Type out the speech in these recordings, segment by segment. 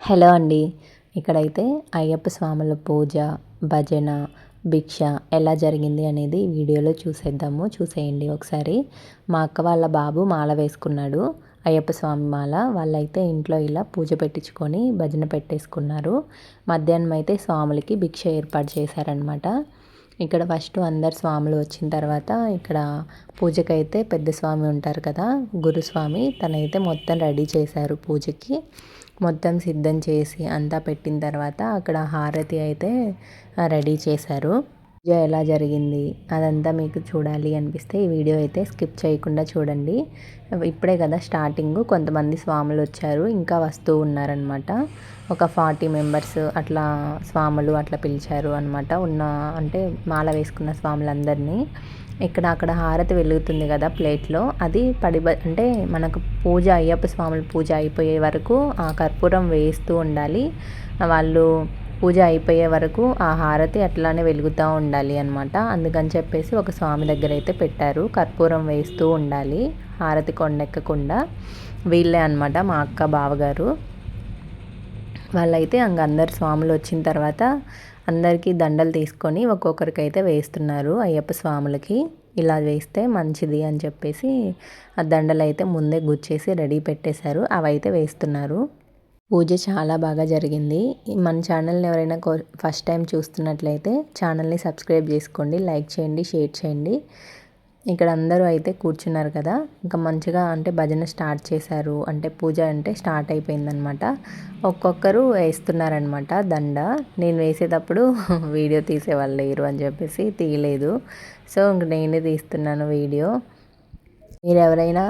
Hello అండి. ఇక్కడైతే అయ్యప్ప స్వాముల పూజ భజన భిక్ష ఎలా జరిగింది అనేది వీడియోలో చూసేద్దాము. చూసేయండి ఒకసారి. మా అక్క వాళ్ళ బాబు మాల వేసుకున్నాడు. అయ్యప్ప స్వామి మాల. వాళ్ళైతే ఇంట్లో ఇలా పూజ పెట్టించుకొని భజన పెట్టేసుకున్నారు. మధ్యాహ్నం అయితే స్వాములకి భిక్ష ఏర్పాటు చేశారనమాట ఇక్కడ ఫస్ట్ అందరు స్వాములు వచ్చిన తర్వాత ఇక్కడ పూజకైతే పెద్ద స్వామి ఉంటారు కదా గురుస్వామి. తనైతే మొత్తం రెడీ చేశారు పూజకి. మొత్తం సిద్ధం చేసి అంతా పెట్టిన తర్వాత అక్కడ హారతి అయితే రెడీ చేశారు. పూజ ఎలా జరిగింది అదంతా మీకు చూడాలి అనిపిస్తే ఈ వీడియో అయితే స్కిప్ చేయకుండా చూడండి. ఇప్పుడే కదా స్టార్టింగ్. కొంతమంది స్వాములు వచ్చారు ఇంకా వస్తూ ఉన్నారనమాట ఒక ఫార్టీ మెంబర్స్ అట్లా స్వాములు అట్లా పిలిచారు అనమాట ఉన్న అంటే మాల వేసుకున్న స్వాములందరినీ. ఇక్కడ అక్కడ హారతి వెలుగుతుంది కదా ప్లేట్లో. అది పడి అంటే మనకు పూజ అయ్యప్ప స్వాములు పూజ అయిపోయే వరకు ఆ కర్పూరం వేస్తూ ఉండాలి. వాళ్ళు పూజ అయిపోయే వరకు ఆ హారతి అట్లానే వెలుగుతూ ఉండాలి అనమాట అందుకని చెప్పేసి ఒక స్వామి దగ్గర అయితే పెట్టారు. కర్పూరం వేస్తూ ఉండాలి. హారతి కొండెక్కకుండా వీళ్ళే అనమాట మా అక్క బావగారు. వాళ్ళైతే అంగ అందరు స్వాములు వచ్చిన తర్వాత అందరికీ దండలు తీసుకొని ఒక్కొక్కరికి అయితే వేస్తున్నారు అయ్యప్ప స్వాములకి. ఇలా వేస్తే మంచిది అని చెప్పేసి ఆ దండలు అయితే ముందే గుచ్చేసి రెడీ పెట్టేశారు. అవైతే వేస్తున్నారు. పూజ చాలా బాగా జరిగింది. మన ఛానల్ని ఎవరైనా ఫస్ట్ టైం చూస్తున్నట్లయితే ఛానల్ని సబ్స్క్రైబ్ చేసుకోండి లైక్ చేయండి షేర్ చేయండి. ఇక్కడ అందరూ అయితే కూర్చున్నారు కదా. ఇంకా మంచిగా అంటే భజన స్టార్ట్ చేశారు. అంటే పూజ అంటే స్టార్ట్ అయిపోయిందనమాట ఒక్కొక్కరు వేస్తున్నారనమాట దండ. నేను వేసేటప్పుడు వీడియో తీసేవాళ్ళు లేరు అని చెప్పేసి తీయలేదు. సో ఇంక నేనే తీస్తున్నాను వీడియో. మీరు ఎవరైనా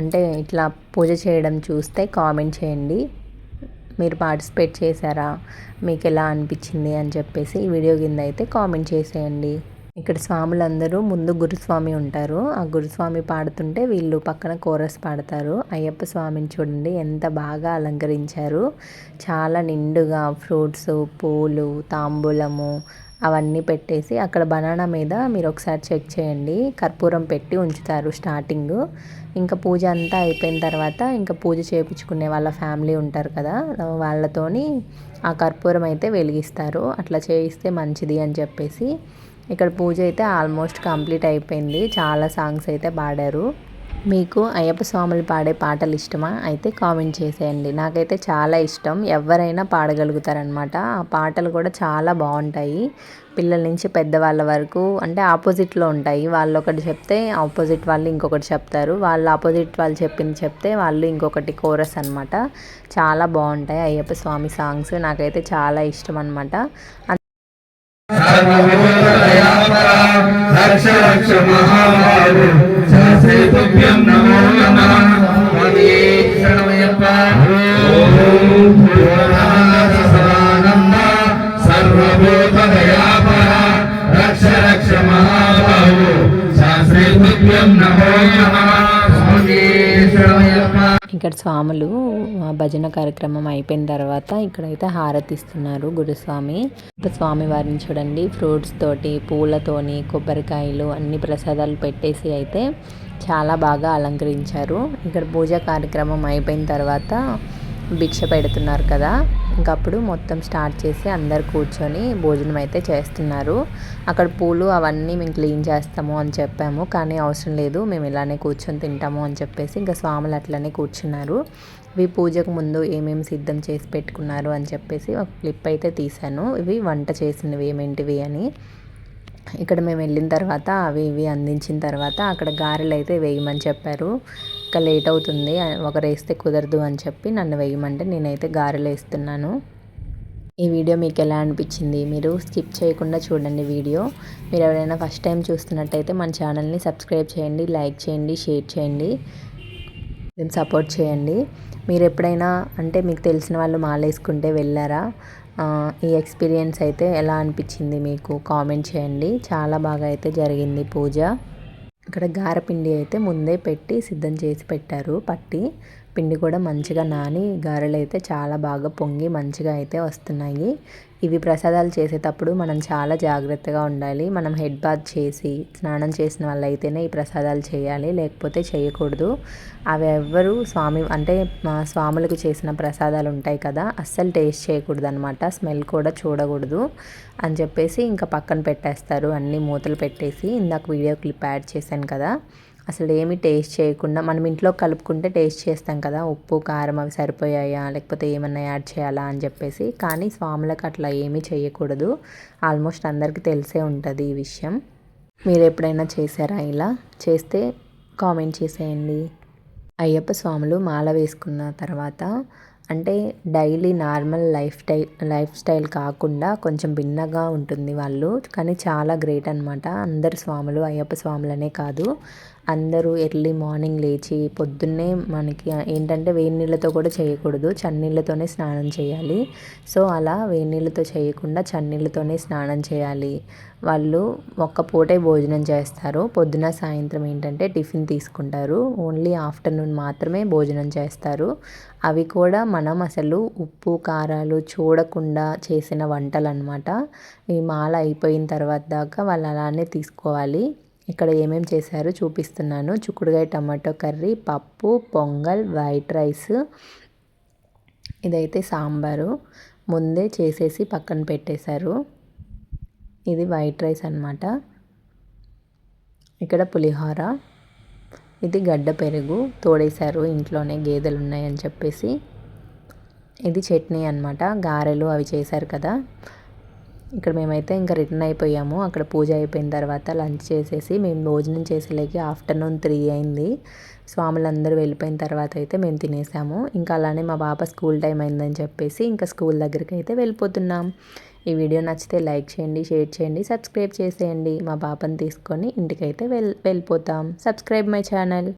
అంటే ఇట్లా పూజ చేయడం చూస్తే కామెంట్ చేయండి. మీరు పార్టిసిపేట్ చేశారా? మీకు ఎలా అనిపించింది అని చెప్పేసి ఈ వీడియో కింద అయితే కామెంట్ చేసేయండి. ఇక్కడ స్వాములందరూ ముందు గురుస్వామి ఉంటారు. ఆ గురుస్వామి పాడుతుంటే వీళ్ళు పక్కన కోరస్ పాడతారు. అయ్యప్ప స్వామిని చూడండి ఎంత బాగా అలంకరించారు. చాలా నిండుగా ఫ్రూట్స్ పూలు తాంబూలము అవన్నీ పెట్టేసి అక్కడ బనానా మీద మీరు ఒకసారి చెక్ చేయండి. కర్పూరం పెట్టి ఉంచుతారు స్టార్టింగ్. ఇంకా పూజ అంతా అయిపోయిన తర్వాత ఇంకా పూజ చేయించుకునే వాళ్ళ ఫ్యామిలీ ఉంటారు కదా వాళ్ళతోని ఆ కర్పూరం అయితే వెలిగిస్తారు. అట్లా చేయిస్తే మంచిది అని చెప్పేసి. ఇక్కడ పూజ అయితే ఆల్మోస్ట్ కంప్లీట్ అయిపోయింది. చాలా సాంగ్స్ అయితే పాడారు. మీకు అయ్యప్ప స్వాములు పాడే పాటలు ఇష్టమా? అయితే కామెంట్ చేసేయండి. నాకైతే చాలా ఇష్టం. ఎవరైనా పాడగలుగుతారనమాట ఆ పాటలు కూడా చాలా బాగుంటాయి. పిల్లల నుంచి పెద్దవాళ్ళ వరకు అంటే ఆపోజిట్లో ఉంటాయి. వాళ్ళు ఒకటి చెప్తే ఆపోజిట్ వాళ్ళు ఇంకొకటి చెప్తారు. వాళ్ళు ఆపోజిట్ వాళ్ళు చెప్పింది చెప్తే వాళ్ళు ఇంకొకటి కోరస్ అనమాట చాలా బాగుంటాయి అయ్యప్ప స్వామి సాంగ్స్. నాకైతే చాలా ఇష్టం అనమాట రక్ష రక్ష మహాబాబు సహస్రే ఇక్కడ స్వాములు భజన కార్యక్రమం అయిపోయిన తర్వాత ఇక్కడైతే హారతి ఇస్తున్నారు గురుస్వామి. స్వామి వారిని చూడండి ఫ్రూట్స్ తోటి పూలతోని కొబ్బరికాయలు అన్ని ప్రసాదాలు పెట్టేసి అయితే చాలా బాగా అలంకరించారు. ఇక్కడ పూజ కార్యక్రమం అయిపోయిన తర్వాత భిక్ష పెడుతున్నారు కదా. ఇంకప్పుడు మొత్తం స్టార్ట్ చేసి అందరు కూర్చొని భోజనం అయితే చేస్తున్నారు. అక్కడ పూలు అవన్నీ మేము క్లీన్ చేస్తాము అని చెప్పాము. కానీ అవసరం లేదు మేము ఇలానే కూర్చొని తింటాము అని చెప్పేసి ఇంకా స్వాములు అట్లనే కూర్చున్నారు. ఇవి పూజకు ముందు ఏమేమి సిద్ధం చేసి పెట్టుకున్నారు అని చెప్పేసి ఒక క్లిప్ అయితే తీశాను. ఇవి వంట చేసినవి ఏమేంటివి అని. ఇక్కడ మేము వెళ్ళిన తర్వాత అవి ఇవి అందించిన తర్వాత అక్కడ గారెలు అయితే వేయమని చెప్పారు. ఇంకా లేట్ అవుతుంది ఒకరు వేస్తే కుదరదు అని చెప్పి నన్ను వేయమంటే నేనైతే గారెలు వేస్తున్నాను. ఈ వీడియో మీకు ఎలా అనిపించింది మీరు స్కిప్ చేయకుండా చూడండి వీడియో. మీరు ఎవరైనా ఫస్ట్ టైం చూస్తున్నట్టయితే మన ఛానల్ని సబ్స్క్రైబ్ చేయండి లైక్ చేయండి షేర్ చేయండి సపోర్ట్ చేయండి. మీరు ఎప్పుడైనా అంటే మీకు తెలిసిన వాళ్ళు మాలేసుకుంటే వెళ్ళారా? ఈ ఎక్స్పీరియన్స్ అయితే ఎలా అనిపించింది మీకు? కామెంట్ చేయండి. చాలా బాగా అయితే జరిగింది పూజ. ఇక్కడ గారపిండి అయితే ముందే పెట్టి సిద్ధం చేసి పెట్టారు పట్టి. పిండి కూడా మంచిగా నాని గారెలు అయితే చాలా బాగా పొంగి మంచిగా అయితే వస్తున్నాయి. ఇవి ప్రసాదాలు చేసేటప్పుడు మనం చాలా జాగ్రత్తగా ఉండాలి. మనం హెడ్ బాత్ చేసి స్నానం చేసిన వాళ్ళైతేనే ఈ ప్రసాదాలు చేయాలి. లేకపోతే చేయకూడదు. అవి ఎవ్వరు స్వామి అంటే మా స్వాములకు చేసిన ప్రసాదాలు ఉంటాయి కదా అస్సలు టేస్ట్ చేయకూడదు అనమాట స్మెల్ కూడా చూడకూడదు అని చెప్పేసి ఇంకా పక్కన పెట్టేస్తారు. అన్నీ మూతలు పెట్టేసి ఇందాక వీడియో క్లిప్ యాడ్ చేశాను కదా. అసలు ఏమి టేస్ట్ చేయకుండా మనం ఇంట్లో కలుపుకుంటే టేస్ట్ చేస్తాం కదా ఉప్పు కారం అవి సరిపోయాయా లేకపోతే ఏమన్నా యాడ్ చేయాలా అని చెప్పేసి. కానీ స్వాములకు అట్లా ఏమీ చేయకూడదు. ఆల్మోస్ట్ అందరికీ తెలిసే ఉంటుంది ఈ విషయం. మీరు ఎప్పుడైనా చేశారా ఇలా? చేస్తే కామెంట్ చేసేయండి. అయ్యప్ప స్వాములు మాల వేసుకున్న తర్వాత అంటే daily normal life style life style కాకుండా కొంచెం భిన్నగా ఉంటుంది వాళ్ళు. కానీ చాలా గ్రేట్ అనమాట అందరు స్వాములు అయ్యప్ప స్వాములనే కాదు. అందరూ ఎర్లీ మార్నింగ్ లేచి పొద్దున్నే మనకి ఏంటంటే వేడి నీళ్ళతో కూడా చేయకూడదు. చన్నీళ్ళతోనే స్నానం చేయాలి. సో అలా వేడి నీళ్ళతో చేయకుండా చన్నీళ్ళతోనే స్నానం చేయాలి. వాళ్ళు ఒక్క పూటే భోజనం చేస్తారు. పొద్దున సాయంత్రం ఏంటంటే టిఫిన్ తీసుకుంటారు. ఓన్లీ ఆఫ్టర్నూన్ మాత్రమే భోజనం చేస్తారు. అవి కూడా మనం అసలు ఉప్పు కారాలు చూడకుండా చేసిన వంటలు అనమాట ఈ మాల అయిపోయిన తర్వాత దాకా వాళ్ళు అలానే తీసుకోవాలి. ఇక్కడ ఏమేమి చేశారో చూపిస్తున్నాను. చుక్కుడుగాయ టమాటో కర్రీ పప్పు పొంగల్ వైట్ రైస్. ఇదైతే సాంబారు. ముందే చేసేసి పక్కన పెట్టేశారు. ఇది వైట్ రైస్ అనమాట ఇక్కడ పులిహోర ఇది గడ్డ పెరుగు తోడేశారు ఇంట్లోనే గేదెలు ఉన్నాయని చెప్పేసి. ఇది చట్నీ అనమాట గారెలు అవి చేశారు కదా. ఇక్కడ మేమైతే ఇంకా రిటర్న్ అయిపోయాము. అక్కడ పూజ అయిపోయిన తర్వాత లంచ్ చేసేసి మేము భోజనం చేసేలేకి ఆఫ్టర్నూన్ త్రీ అయింది. స్వాములందరూ వెళ్ళిపోయిన తర్వాత అయితే మేము తినేసాము. ఇంకా అలానే మా పాప స్కూల్ టైం అయిందని చెప్పేసి ఇంకా స్కూల్ దగ్గరికి అయితే వెళ్ళిపోతున్నాం. ఈ వీడియో నచ్చితే లైక్ చేయండి షేర్ చేయండి సబ్స్క్రైబ్ చేసేయండి. మా పాపని తీసుకొని ఇంటికైతే వెళ్ వెళ్ళిపోతాం. Subscribe my channel.